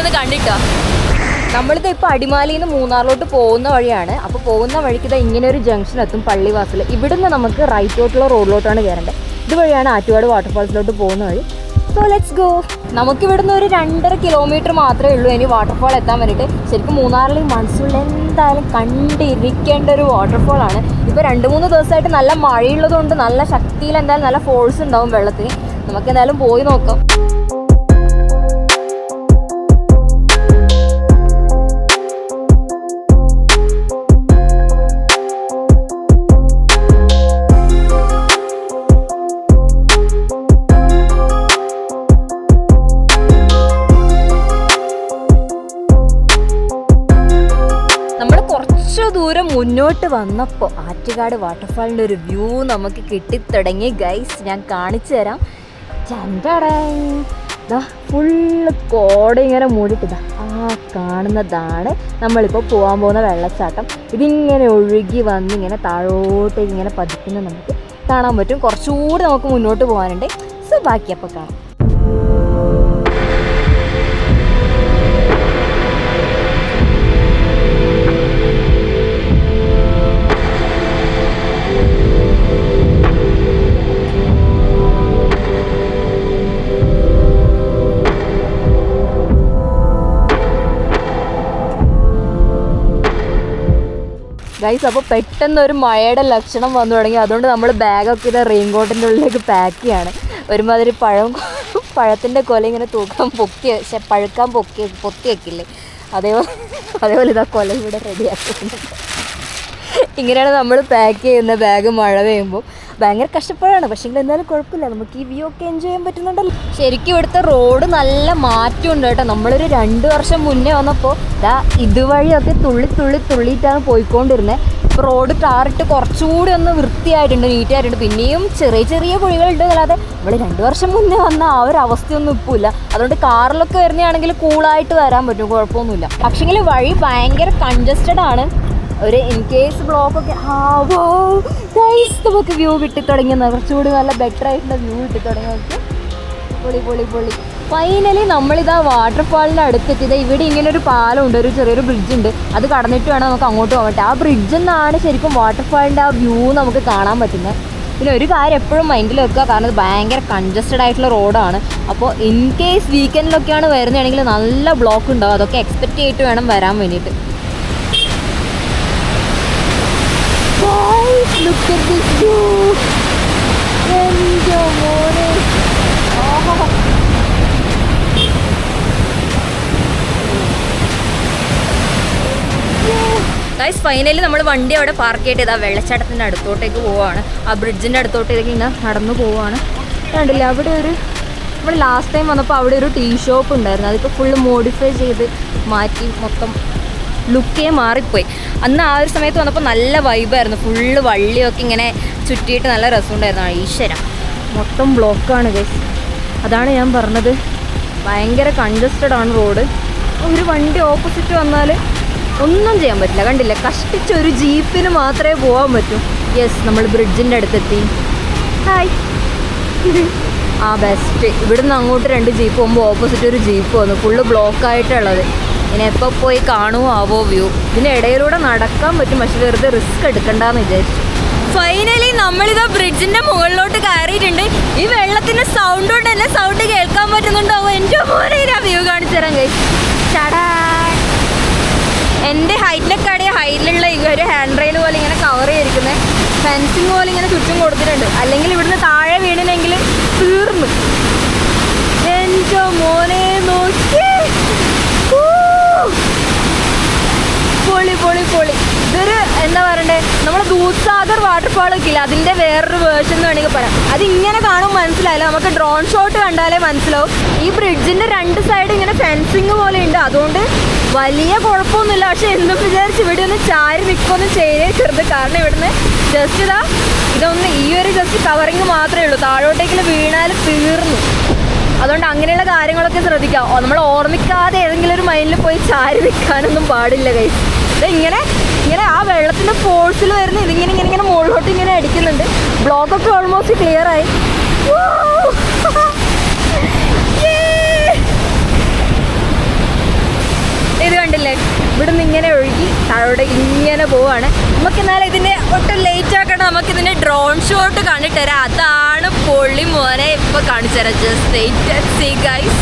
പോയിട്ടൊന്ന് കണ്ടിട്ടോ. നമ്മളിത് ഇപ്പോൾ അടിമാലിയിൽ നിന്ന് മൂന്നാറിലോട്ട് പോകുന്ന വഴിയാണ്. അപ്പോൾ പോകുന്ന വഴിക്ക് ഇതാ ഇങ്ങനെ ഒരു ജംഗ്ഷൻ എത്തും പള്ളിവാസൽ ഇവിടുന്ന് നമുക്ക് റൈറ്റോട്ടുള്ള റോഡിലോട്ടാണ് കയറേണ്ടത് ഇതുവഴിയാണ് ആറ്റുകാട് വാട്ടർഫാൾസിലോട്ട് പോകുന്ന വഴി. സോ ലെറ്റ്സ് ഗോ നമുക്ക് ഇവിടുന്ന് ഒരു രണ്ടര കിലോമീറ്റർ മാത്രമേ ഉള്ളൂ ഇനി വാട്ടർഫാൾ എത്താൻ വേണ്ടിയിട്ട്. ശരിക്കും മൂന്നാറിൽ മൺസൂണിൽ എന്തായാലും കണ്ടിരിക്കേണ്ട ഒരു വാട്ടർഫാൾ ആണ്. ഇപ്പോൾ രണ്ട് മൂന്ന് ദിവസമായിട്ട് നല്ല മഴയുള്ളതുകൊണ്ട് നല്ല ശക്തിയിൽ എന്തായാലും നല്ല ഫോഴ്സ് ഉണ്ടാവും വെള്ളത്തിന്. നമുക്ക് എന്തായാലും പോയി നോക്കാം. കുറച്ച് ദൂരം മുന്നോട്ട് വന്നപ്പോൾ ആറ്റുകാട് വാട്ടർഫാളിന്റെ ഒരു വ്യൂ നമുക്ക് കിട്ടിത്തുടങ്ങി. ഗൈസ് ഞാൻ കാണിച്ചു തരാം. ഫുള്ള് കോട ഇങ്ങനെ മൂടിയിട്ടിതാ ആ കാണുന്നതാണ് നമ്മളിപ്പോൾ പോകാൻ പോകുന്ന വെള്ളച്ചാട്ടം. ഇതിങ്ങനെ ഒഴുകി വന്ന് ഇങ്ങനെ താഴോട്ടേക്ക് ഇങ്ങനെ പതിക്കുന്നത് നമുക്ക് കാണാൻ പറ്റും. കുറച്ചുകൂടി നമുക്ക് മുന്നോട്ട് പോകാനുണ്ട്. സോ ബാക്കി അപ്പോൾ കാണാം. ഗൈസ് അപ്പോൾ പെട്ടെന്ന് ഒരു മഴയുടെ ലക്ഷണം വന്നു തുടങ്ങി. അതുകൊണ്ട് നമ്മൾ ബാഗൊക്കെ ഇത് റെയിൻകോട്ടിന്റെ ഉള്ളിലേക്ക് പാക്ക് ചെയ്യാണ്. ഒരുമാതിരി പഴം പഴത്തിന്റെ കൊല ഇങ്ങനെ തൂക്കാൻ പൊക്കി പഴുക്കാൻ പൊക്കി പൊത്തി വെക്കില്ലേ അതേപോലെ അതേപോലെ ഇതാ കൊല ഇവിടെ റെഡിയാക്കുന്നുണ്ട് ഇങ്ങനെയാണ് നമ്മൾ പാക്ക് ചെയ്യുന്ന ബാഗ് മഴ പെയ്യുമ്പോൾ ഭയങ്കര കഷ്ടപ്പാടാണ്. പക്ഷേ എന്തായാലും കുഴപ്പമില്ല. നമുക്ക് ഈ വ്യൂ ഒക്കെ എൻജോയ് ചെയ്യാൻ പറ്റുന്നുണ്ടല്ലോ. ശരിക്കും ഇവിടുത്തെ റോഡ് നല്ല മാറ്റമുണ്ട് കേട്ടോ. നമ്മളൊരു രണ്ട് വർഷം മുന്നേ വന്നപ്പോൾ ഇതാ ഇതുവഴിയൊക്കെ തുള്ളി തുള്ളി തുള്ളിയിട്ടാണ് പോയിക്കൊണ്ടിരുന്നത് ഇപ്പോൾ റോഡ് ടാറിട്ട് കുറച്ചുകൂടി ഒന്ന് വൃത്തിയായിട്ടുണ്ട് നീറ്റായിട്ടുണ്ട്. പിന്നെയും ചെറിയ ചെറിയ കുഴികളുണ്ട്. അല്ലാതെ നമ്മൾ രണ്ട് വർഷം മുന്നേ വന്ന ആ ഒരു അവസ്ഥയൊന്നും ഇപ്പോൾ ഇല്ല അതുകൊണ്ട് കാറിലൊക്കെ വരുന്നതാണെങ്കിൽ കൂളായിട്ട് വരാൻ പറ്റും. കുഴപ്പമൊന്നുമില്ല. പക്ഷേങ്കിൽ വഴി ഭയങ്കര കൺജസ്റ്റഡ് ആണ്. ഒരു ഇൻ കേസ് ബ്ലോക്ക് ഒക്കെ ആ വോ ഗൈസ് നമുക്ക് വ്യൂ കിട്ടി തുടങ്ങി കുറച്ചുകൂടി നല്ല ബെറ്റർ ആയിട്ടുള്ള വ്യൂ കിട്ടി തുടങ്ങി നമുക്ക് പൊളി പൊളി പൊളി. ഫൈനലി നമ്മളിതാ വാട്ടർഫാളിന്റെ അടുത്തെത്തിയത് ഇവിടെ ഇങ്ങനെ ഒരു പാലമുണ്ട് ഒരു ചെറിയൊരു ബ്രിഡ്ജ് ഉണ്ട്. അത് കടന്നിട്ട് വേണം നമുക്ക് അങ്ങോട്ട് പറ്റുക ആ ബ്രിഡ്ജിൽ നിന്നാണ് ശരിക്കും വാട്ടർഫാളിന്റെ ആ വ്യൂ നമുക്ക് കാണാൻ പറ്റുന്നത് പിന്നെ ഒരു കാര്യം എപ്പോഴും മൈൻഡിൽ വെക്കുക. കാരണം ഇത് ഭയങ്കര കൺജസ്റ്റഡ് ആയിട്ടുള്ള റോഡാണ് അപ്പോൾ ഇൻ കേസ് വീക്കെൻഡിലൊക്കെയാണ് വരുന്നതാണെങ്കിൽ നല്ല ബ്ലോക്ക് ഉണ്ടാവും. അതൊക്കെ എക്സ്പെക്റ്റ് ചെയ്തിട്ട് വേണം വരാൻ വേണ്ടിയിട്ട്. Guys, look at this view. എന്റെ മോനെ. ഗൈസ് ഫൈനലി നമ്മൾ വണ്ടി അവിടെ പാർക്ക് ചെയ്തിട്ട് ആ വെള്ളച്ചാട്ടത്തിന്റെ അടുത്തോട്ടേക്ക് പോവുകയാണ് ആ ബ്രിഡ്ജിന്റെ അടുത്തോട്ടേക്ക് ഇങ്ങനെ നടന്നു പോവുകയാണ് കണ്ടില്ല അവിടെ ഒരു നമ്മൾ ലാസ്റ്റ് ടൈം വന്നപ്പോൾ അവിടെ ഒരു ടീ ഷോപ്പ് ഉണ്ടായിരുന്നു അതിപ്പോൾ ഫുള്ള് മോഡിഫൈ ചെയ്ത് മാറ്റി മൊത്തം ലുക്കേ മാറിപ്പോയി. അന്ന് ആ ഒരു സമയത്ത് വന്നപ്പോൾ നല്ല വൈബായിരുന്നു. ഫുള്ള് വള്ളിയൊക്കെ ഇങ്ങനെ ചുറ്റിയിട്ട് നല്ല രസമുണ്ടായിരുന്നു ഈശ്വര. മൊത്തം ബ്ലോക്കാണ് ഗൈസ് അതാണ് ഞാൻ പറഞ്ഞത്. ഭയങ്കര കൺജസ്റ്റഡ് ആണ് റോഡ് ഒരു വണ്ടി ഓപ്പോസിറ്റ് വന്നാൽ ഒന്നും ചെയ്യാൻ പറ്റില്ല. കണ്ടില്ല? കഷ്ടിച്ച് ഒരു ജീപ്പിന് മാത്രമേ പോകാൻ പറ്റൂ. യെസ് നമ്മൾ ബ്രിഡ്ജിന്റെ അടുത്തെത്തി. ഹായ് ആ ബെസ്റ്റ് ഇവിടുന്ന് അങ്ങോട്ട് രണ്ട് ജീപ്പ് പോകുമ്പോൾ ഓപ്പോസിറ്റ് ഒരു ജീപ്പ് വന്നു. ഫുള്ള് ബ്ലോക്ക് ആയിട്ടുള്ളത് ഇനി എപ്പോൾ പോയി കാണുമോ ആവോ വ്യൂ ഇതിന്റെ ഇടയിലൂടെ നടക്കാൻ പറ്റും പക്ഷെ വെറുതെ റിസ്ക് എടുക്കണ്ടെന്ന് വിചാരിച്ചു. ഫൈനലി നമ്മളിതാ ബ്രിഡ്ജിന്റെ മുകളിലോട്ട് കയറിയിട്ടുണ്ട്. ഈ വെള്ളത്തിന്റെ സൗണ്ട് കൊണ്ട് തന്നെ സൗണ്ട് കേൾക്കാൻ പറ്റുന്നുണ്ടോ? എന്റെ മോനെ വ്യൂ കാണിച്ചു തരാൻ കഴിച്ചു ചടാ. എന്റെ ഹൈറ്റിലൊക്കെ ഹൈറ്റിലുള്ള ഒരു ഹാൻഡ് റെയിൽ പോലെ ഇങ്ങനെ കവർ ചെയ്തിരിക്കുന്നത് ഫെൻസിങ് പോലെ ഇങ്ങനെ ചുറ്റും കൊടുത്തിട്ടുണ്ട്. അല്ലെങ്കിൽ ഇവിടുന്ന് താഴെ വീണിനെങ്കിൽ തീർന്നു. എന്റെ മോനെ നോക്കി പൊളി പൊളി പൊളി ഇതൊരു എന്താ പറയണ്ടേ നമ്മൾ ദൂത്സാഗർ വാട്ടർഫാൾ ഒക്കെ ഇല്ല? അതിന്റെ വേറൊരു വേർഷൻ എന്ന് വേണമെങ്കിൽ പറയാം. അത് ഇങ്ങനെ കാണും മനസ്സിലായില്ല. നമുക്ക് ഡ്രോൺ ഷോട്ട് കണ്ടാലേ മനസ്സിലാവും. ഈ ബ്രിഡ്ജിന്റെ രണ്ട് സൈഡ് ഇങ്ങനെ ഫെൻസിങ് പോലെ ഉണ്ട്. അതുകൊണ്ട് വലിയ കുഴപ്പമൊന്നുമില്ല. പക്ഷെ എന്തും വിചാരിച്ച് ഇവിടെ ഒന്ന് ചാരി ചെയ്യേ ചെറുത് കാരണം ഇവിടുന്ന് ജസ്റ്റ് ഇതാ ഇതൊന്ന് ഈ ഒരു ജസ്റ്റ് കവറിങ് മാത്രമേ ഉള്ളൂ. താഴോട്ടേക്ക് വീണാൽ തീർന്നു. അതുകൊണ്ട് അങ്ങനെയുള്ള കാര്യങ്ങളൊക്കെ ശ്രദ്ധിക്കാം. നമ്മൾ ഓർമ്മിക്കാതെ ഏതെങ്കിലും ഒരു മൈൻഡിൽ പോയി ചാരി നിൽക്കാനൊന്നും പാടില്ല കൈ ഇത് ഇങ്ങനെ ആ വെള്ളത്തിന്റെ ഫോഴ്സിൽ വരുന്ന ഇതിങ്ങനെ ഇങ്ങനെ ഇങ്ങനെ മുകളിലോട്ട് ഇങ്ങനെ അടിക്കുന്നുണ്ട്. ബ്ലോക്കൊക്കെ ഓൾമോസ്റ്റ് ക്ലിയർ ആയി. ഇത് കണ്ടില്ലേ? ഇവിടെ നിന്ന് ഇങ്ങനെ ഒഴുകി താഴോട്ട് ഇങ്ങനെ പോവാണ്. നമുക്ക് എന്നാലും ഇതിന്റെ ഒട്ടും ലേറ്റ് ആക്കണം നമുക്ക് ഇതിന്റെ ഡ്രോൺ ഷോട്ട് കണ്ടിട്ട് തരാം. അതാണ് പൊള്ളി മോനെ ഇപ്പൊ കാണിച്ചു തരാം. Just see guys